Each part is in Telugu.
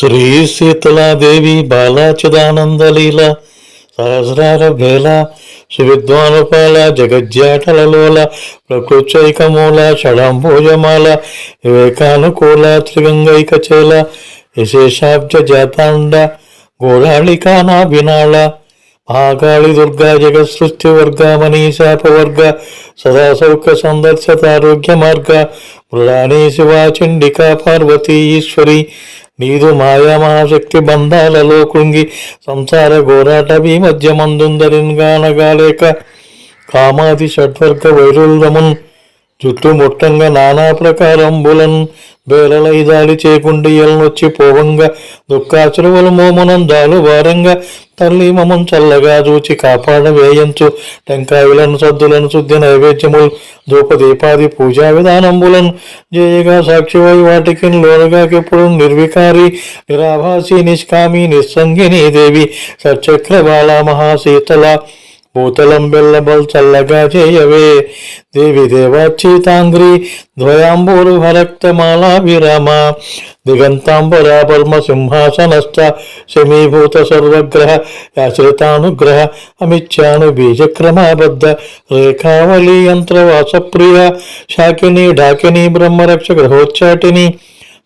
శ్రీ శీతలాదేవి బాలాచిదానందలీల సహస్రార భేళ సువిద్వానుపాల జగజ్జాటలలోల ప్రకృత్యైకమూల షడాంభోజమాల వివేకానుకూల త్రిగంగైకచేల విశేషాబ్జ జాతాండ గోళాళికానాభినాళ మహాకాళి దుర్గా జగత్సృష్టి వర్గ మనీశాపవర్గ సదాసౌఖ్య సందర్శత ఆరోగ్య మార్గ మృడానీ శివా చండికా పార్వతీ ఈశ్వరి నీదు మాయా మహాశక్తి బంధాలలో కృంగి సంసార గోరాట మధ్యమందుందరిన్ గానగాలేక కామాది షడ్వర్గ వైరుల్యమున్ చుట్టుముట్టంగా నానా ప్రకారంబులన్ బేలలైదాలి చేకుండియలనొచ్చి పోవంగా. దుఃఖాచురువల మోమునందాలు భారంగా తల్లి మమం చల్లగా చూచి కాపాడ వేయంచు. టెంకాయలను సద్దులను శుద్ధి నైవేద్యములు. ధూపదీపాది పూజా విధానంబులను జయగా సాక్షివై వాటికి లోనుగాకెప్పుడు నిర్వికారి. నిరాభాసి నిష్కామి నిస్సంగిని దేవి. సచక్ర బాల మహాశీతల. భూతలం బెల్లబల్ చల్లగా చేయవే. దేవి దేవాచీతాంగ్రి ద్వయాంబూరు హరక్తమాలా విరామ. దిగంతాంబరా పద్మ సింహాసనస్థ శమీభూత సర్వగ్రహ యాశ్రితానుగ్రహ అమిత్యాను బీజక్రమాబద్ధ రేఖావళి యంత్రవాసప్రియ. శాకిని ఢాకిని బ్రహ్మరక్ష గ్రహోచ్చాటిని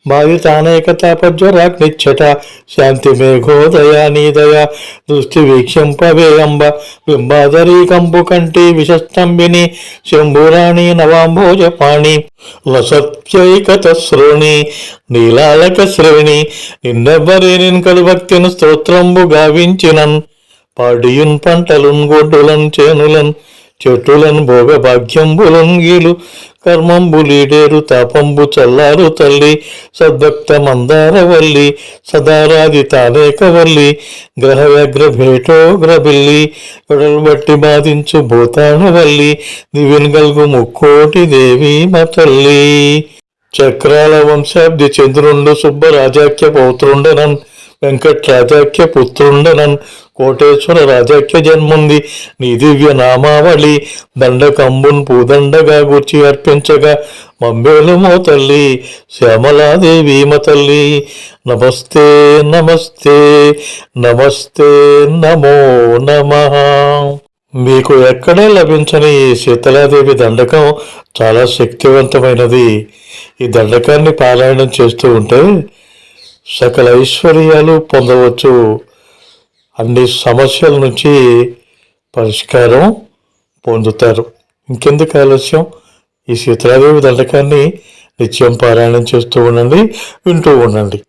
బాధితానేకతాపజ్వరాగ్నిచ్చట శాంతి మేఘోదయా నీదయ దృష్టి వీక్షింపవే అంబ బింబాదరీ కంపు కంటి విషస్తంభిని శంభురాణి నవాంభోజపాణి వసత్యైకత శ్రోణి నీలాలక శ్రేణి నిన్నెవ్వరే నిన్కడు భక్తిని స్తోత్రంబు గావించినన్ పాడియున్ పంటలున్ గొడ్డులన్ చేనులన్ చెట్టులన్ భోగ గీలు కర్మంబులీడేరు తాపంబు చల్లారు తల్లి. సద్భక్త మందారవల్లి సదారాది తానేకవల్లి గ్రహవ్యగ్ర భేటో గ్రబిల్లి బట్టి బాధించు భూతానవల్లి. దివిన్ గల్గు ముక్కోటి దేవి మా తల్లి చక్రాల వంశాబ్ది చంద్రుండు సుబ్బరాజాఖ్య పౌత్రుండనన్ వెంకట్రాజాఖ్య పుత్రుండనన్ కోటేశ్వర రాజాఖ్య జన్ముంది. నీ దివ్య నామావళి దండకంబున్ పూదండగా గుర్చి అర్పించగా మమ్మేలుమో తల్లి శ్యామలాదేవి మా తల్లి. నమస్తే నమస్తే నమస్తే నమో నమ. మీకు ఎక్కడే లభించని ఈ శీతలాదేవి దండకం చాలా శక్తివంతమైనది. ఈ దండకాన్ని పారాయణం చేస్తూ ఉంటే సకల ఐశ్వర్యాలు పొందవచ్చు. అన్ని సమస్యల నుంచి పరిష్కారం పొందుతారు. ఇంకెందుకు ఆలస్యం? ఈ శీతలాదేవి దండకాన్ని నిత్యం పారాయణం చేస్తూ ఉండండి వింటూ ఉండండి.